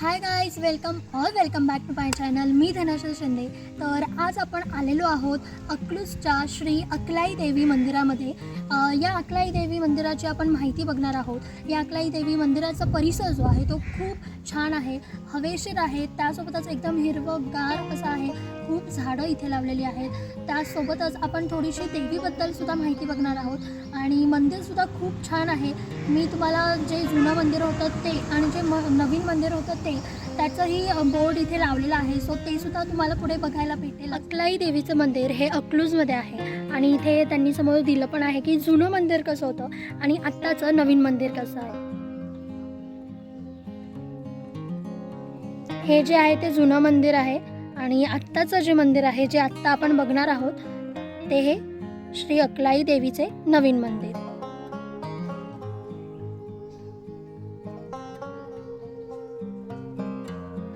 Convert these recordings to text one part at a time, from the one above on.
Hi guys welcome all welcome back to my channel मी धनश्री शिंदे. तर आज आपण आलेलो आहोत अकलूजच्या श्री अकलाई देवी मंदिरामध्ये. या अकलाई देवी मंदिराची आपण माहिती बघणार आहोत. या अकलाई देवी मंदिराचा परिसर जो आहे तो खूप छान आहे. हवेशीर आहे. त्यासोबतच एकदम हिरवंगार असं आहे. झाडं इथे लावलेली आहेत. त्यासोबतच आपण थोडीशी देवीबद्दल सुद्धा माहिती बघणार आहोत. आणि मंदिरसुद्धा खूप छान आहे. मी तुम्हाला जे जुनं मंदिर होतं ते आणि जे म नवीन मंदिर होतं ते त्याचंही बोर्ड इथे लावलेलं आहे. सो ते सुद्धा तुम्हाला पुढे बघायला भेटेल. अकलाई देवीचं मंदिर हे अकलूजमध्ये आहे. आणि इथे त्यांनी समोर दिलं पण आहे की जुनं मंदिर कसं होतं आणि आत्ताचं नवीन मंदिर कसं आहे. हे जे आहे ते जुनं मंदिर आहे. आणि आत्ताचं जे मंदिर आहे जे आत्ता आपण बघणार आहोत ते हे श्री अकलाई देवीचे नवीन मंदिर.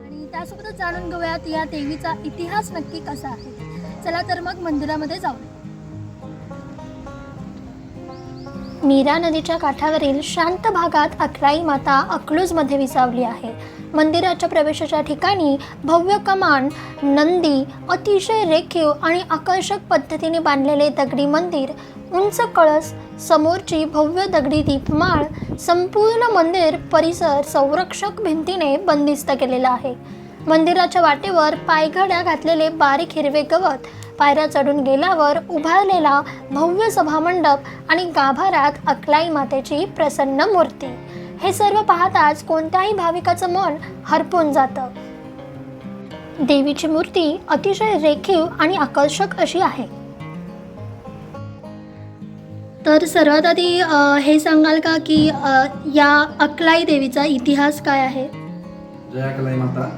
आणि त्यासोबतच जाणून घेऊयात या देवीचा इतिहास नक्की कसा आहे? चला तर मग मंदिरामध्ये जाऊ मीरा नदीच्या काठावरील शांत भागात अकलाई माता अकलूजमध्ये विसावली आहे. मंदिराच्या प्रवेशाच्या ठिकाणी भव्य कमान नंदी अतिशय रेखीव आणि आकर्षक पद्धतीने बांधलेले दगडी मंदिर उंच कळस समोरची भव्य दगडी दीपमाळ संपूर्ण मंदिर परिसर संरक्षक भिंतीने बंदिस्त केलेला आहे. मंदिराच्या वाटेवर पायघड्या घातलेले बारीक हिरवे गवत पायऱ्या चढून गेल्यावर उभारलेला भव्य सभामंडप आणि गाभाऱ्यात अकलाई मातेची प्रसन्न मूर्ती. हे सर्व पाहताच कोणत्याही भाविकाचं मन हरपून जातं. देवीची मूर्ती अतिशय रेखीव आणि आकर्षक अशी आहे. तर सर्वात आधी हे सांगाल का की अ, या अकलाई देवीचा इतिहास काय आहे? जय अकलाई माता.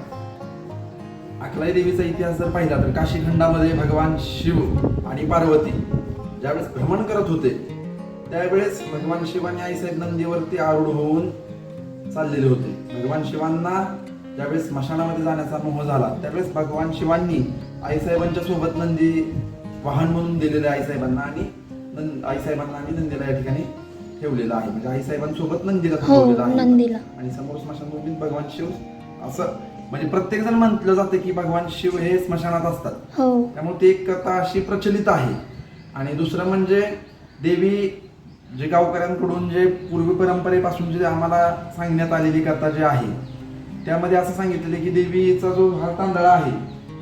अकलाई देवीचा इतिहास जर पाहिला तर काशीखंडामध्ये भगवान शिव आणि पार्वती ज्यावेळेस भ्रमण करत होते त्यावेळेस भगवान शिवानी आईसाहेब नंदीवरती आरूढ होऊन चाललेले होते. भगवान शिवांना ज्यावेळेस स्मशानामध्ये जाण्याचा मोह झाला त्यावेळेस भगवान शिवांनी आईसाहेबांच्या सोबत नंदी वाहन म्हणून दिलेले आईसाहेबांना आणि नंद आईसाहेबांना आणि नंदीला या ठिकाणी ठेवलेलं आहे. म्हणजे आईसाहेबांसोबत नंदीला हो ठेवलेलं आहे. आणि समोर स्मशानभूमीत भगवान शिव असं म्हणजे प्रत्येक जण म्हटलं जातं की भगवान शिव हे स्मशानात असतात. हो. त्यामुळे ती एक कथा अशी प्रचलित आहे. आणि दुसरं म्हणजे देवी जे गावकऱ्यांकडून जे पूर्वी परंपरेपासून जे आम्हाला सांगण्यात आलेली कथा जी आहे त्यामध्ये असं सांगितलेलं की देवीचा जो हा तांदळा आहे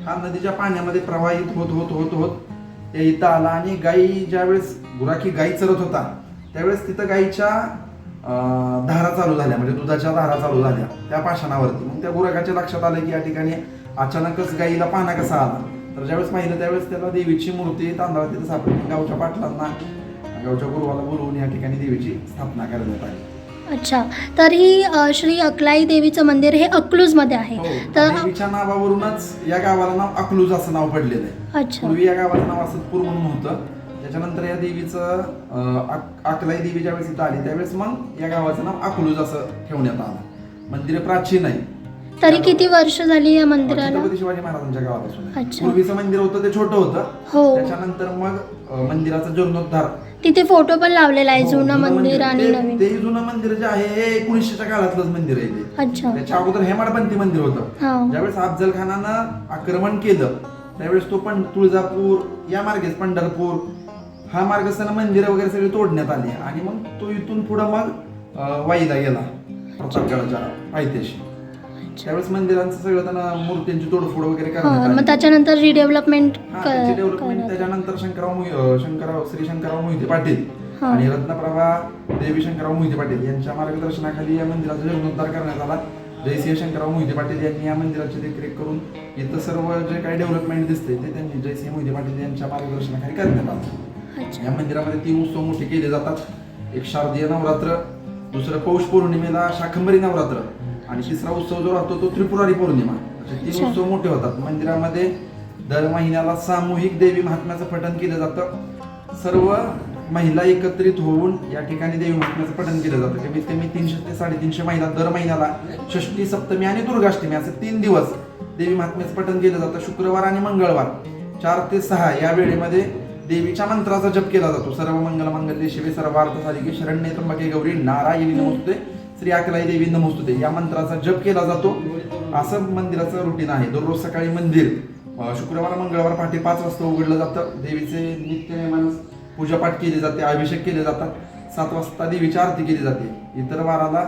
हा नदीच्या पाण्यामध्ये प्रवाहित होत होत होत होत या इथं आला आणि गाई ज्यावेळेस गुराखी गाई चरत होता त्यावेळेस तिथं गाईच्या धारा चालू झाल्या म्हणजे दुधाच्या धारा चालू झाल्या त्या पाषाणावरती. मग त्या गुराखाच्या लक्षात आलं की या ठिकाणी अचानकच गाईला पाना कसा आला. तर ज्यावेळेस पाहिलं त्यावेळेस त्याला देवीची मूर्ती तांदळा तिथं सापडली. गावच्या पाटलांना गावच्या गुरुवाला बोलवून या ठिकाणी देवीची स्थापना करण्यात आली. अच्छा तर ही अ, श्री अकलाई देवीचं मंदिर हे अकलूजमध्ये आहे. हो, तर देवीच्या नावावरूनच या गावाला नाव अकलूज असं नाव पडलेलं आहे. अच्छा. पूर्वी या गावाचं नाव असतपूर म्हणून होतं. त्याच्यानंतर या देवीचं अं, अकलाई देवी ज्यावेळेस इथं आली त्यावेळेस मग या गावाचं नाव अकलूज असं ठेवण्यात आलं. मंदिर प्राचीन आहे तरी किती वर्ष झाली या मंदिराला? छत्रपती शिवाजी महाराजांच्या गावापासून. आहे. अच्छा. पूर्वीचं मंदिर होतं ते छोटं होतं. हो. त्याच्यानंतर मग अं, मंदिराचा जीर्णोद्धार तिथे फोटो पण लावलेला आहे हो, जुनं मंदिर आणि ते- नवीन. ते जुनं मंदिर जे आहे हे एकोणीसशेच्या काळातलंच मंदिर आहे ते. अच्छा. त्याच्या अगोदर हेमाडपंथी मंदिर होतं. हा. ज्यावेळेस अफजल खानानं आक्रमण केलं त्यावेळेस तो पण तुळजापूर या मार्गेच पंढरपूर हा मार्ग असताना मंदिरं वगैरे सगळे तोडण्यात आली. आणि मग तो इथून पुढं मग अं, वाईला गेला. प्रतापगडाच्या पायथ्याशी त्यावेळेस मंदिरांचं सगळं त्यांना मूर्तींची तोडफोड वगैरे करण्यात मग त्याच्यानंतर रिडेव्हलपमेंट हा, त्याची डेव्हलपमेंट त्याच्यानंतर शंकरराव मोहि- अं, शंकरराव श्री शंकरराव मोहिते पाटील हा. आणि रत्नप्रभा देवी शंकरराव मोहिते पाटील यांच्या मार्गदर्शनाखाली या मंदिराचा जीर्णोद्धार करण्यात आला. जयसिंह शंकरराव मोहिते पाटील यांनी या मंदिराची देखरेख करून इथं सर्व जे काही डेव्हलपमेंट दिसते ते त्यांनी जयसिंह मोहिते पाटील यांच्या मार्गदर्शनाखाली करण्यात आलं. अच्छा. या मंदिरामध्ये तीन उत्सव मोठे केले जातात. एक शारदीय नवरात्र दुसरं पौष पौर्णिमेला शाकंभरी नवरात्र आणि तिसरा उत्सव जो राहतो तो त्रिपुरारी पौर्णिमा. असे तीन. उत्सव मोठे होतात. मंदिरामध्ये दर महिन्याला सामूहिक देवी महात्म्याचं पठण केलं जातं. सर्व महिला एकत्रित होऊन या ठिकाणी देवी महात्म्याचं पठण केलं जातं. कमीत कमी तीनशे ते साडेतीनशे महिला दर महिन्याला षष्टी सप्तमी आणि दुर्गाष्टमी असे तीन दिवस देवी महात्म्याचं पठण केलं जातं. शुक्रवार आणि मंगळवार चार ते सहा या वेळेमध्ये देवीच्या मंत्राचा जप केला जातो. सर्व मंगल मंगल्य शिवे सर्वार्थ साधिके शरण्ये त्र्यंबके गौरी नारायणी नमस्ते. श्री अकलाई देवी नमोस्तुते. या मंत्राचा जप केला जातो. असं मंदिराचं रुटीन आहे. दररोज सकाळी मंदिर शुक्रवार मंगळवार पहाटे पाच वाजता उघडलं जातं. देवीचे नित्यनेमान पूजापाठ केले जाते अभिषेक केले जातात. सात वाजता देवीची आरती केली जाते. इतर वाराला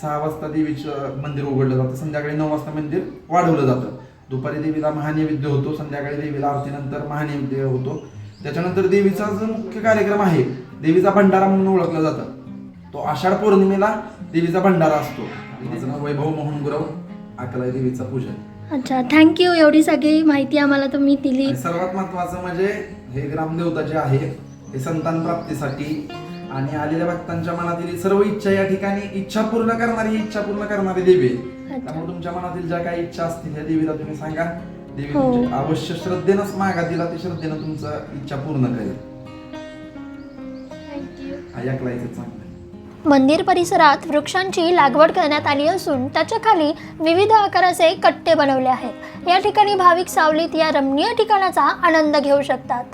सहा वाजता देवीचं मंदिर उघडलं जातं. संध्याकाळी नऊ वाजता मंदिर वाढवलं जातं. दुपारी देवीला महानैवेद्य होतो. संध्याकाळी देवीला आरतीनंतर महानैवेद्य होतो. त्याच्यानंतर देवीचा जो मुख्य कार्यक्रम आहे देवीचा भंडारा म्हणून ओळखला जातं. तो आषाढ पौर्णिमेला देवीचा भंडारा असतो. माझं नाव वैभव मोहन गुरव. अकलाई देवीचा पूजन अच्छा थँक्यू एवढी सगळी माहिती आम्हाला तुम्ही दिली. आणि सर्वात महत्वाचं म्हणजे हे ग्रामदेवता जे आहे हे संतान प्राप्तीसाठी आणि आलेल्या भक्तांच्या मनातील सर्व इच्छा या ठिकाणी इच्छा पूर्ण करणारी इच्छा पूर्ण करणारी देवी आहे. त्यामुळे तुमच्या मनातील ज्या काही इच्छा असतील त्या देवीला तुम्ही सांगा. देवी हो. तुमची अवश्य श्रद्धेनंच मागा तिला ती श्रद्धेनं तुमचं इच्छा पूर्ण करेल. ऐकलायचं चांगलं मंदिर परिसरात वृक्षांची लागवड करण्यात आली असून त्याच्याखाली विविध आकाराचे कट्टे बनवले आहेत. या ठिकाणी भाविक सावलीत या रमणीय ठिकाणाचा आनंद घेऊ शकतात.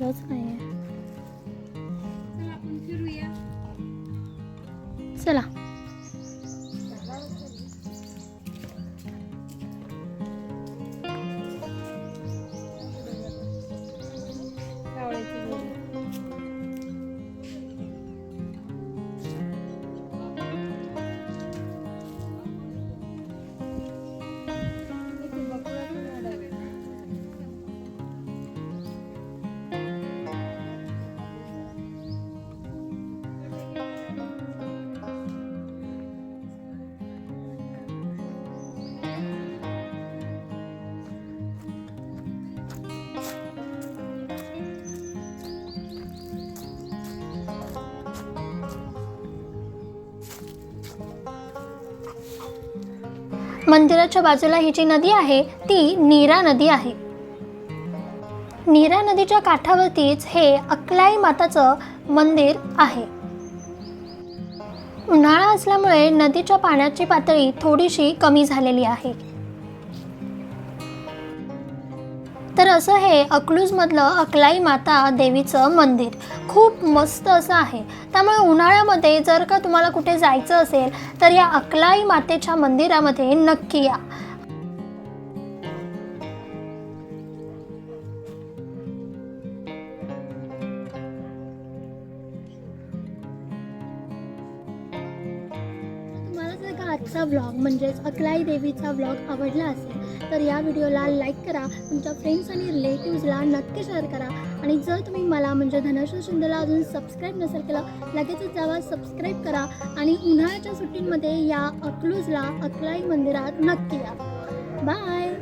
सरच नाही चला. मंदिराच्या बाजूला ही जी नदी आहे ती नीरा नदी आहे. नीरा नदीच्या काठावरतीच हे अकलाई माताचं मंदिर आहे. उन्हाळा असल्यामुळे नदीच्या पाण्याची पातळी थोडीशी कमी झालेली आहे. तर असं हे अकलूजमधलं अकलाई माता देवीचं मंदिर. खूप मस्त असं आहे. त्यामुळे उन्हाळ्यामध्ये जर का तुम्हाला कुठे जायचं असेल तर या अकलाई मातेच्या मंदिरामध्ये नक्की या. व्लॉग म्हणजेच अकलाई देवीचा व्लॉग आवडला असेल तर या व्हिडिओला लाईक करा तुमच्या फ्रेंड्स आणि रिलेटिव्सला नक्की शेअर करा. आणि जर तुम्ही मला म्हणजे धनश्री शिंदेला अजून सबस्क्राईब नसेल केलं लगेचच जावा सबस्क्राईब करा. आणि उन्हाळ्याच्या सुट्टींमध्ये या अकलूजला अकलाई मंदिरात नक्की या. बाय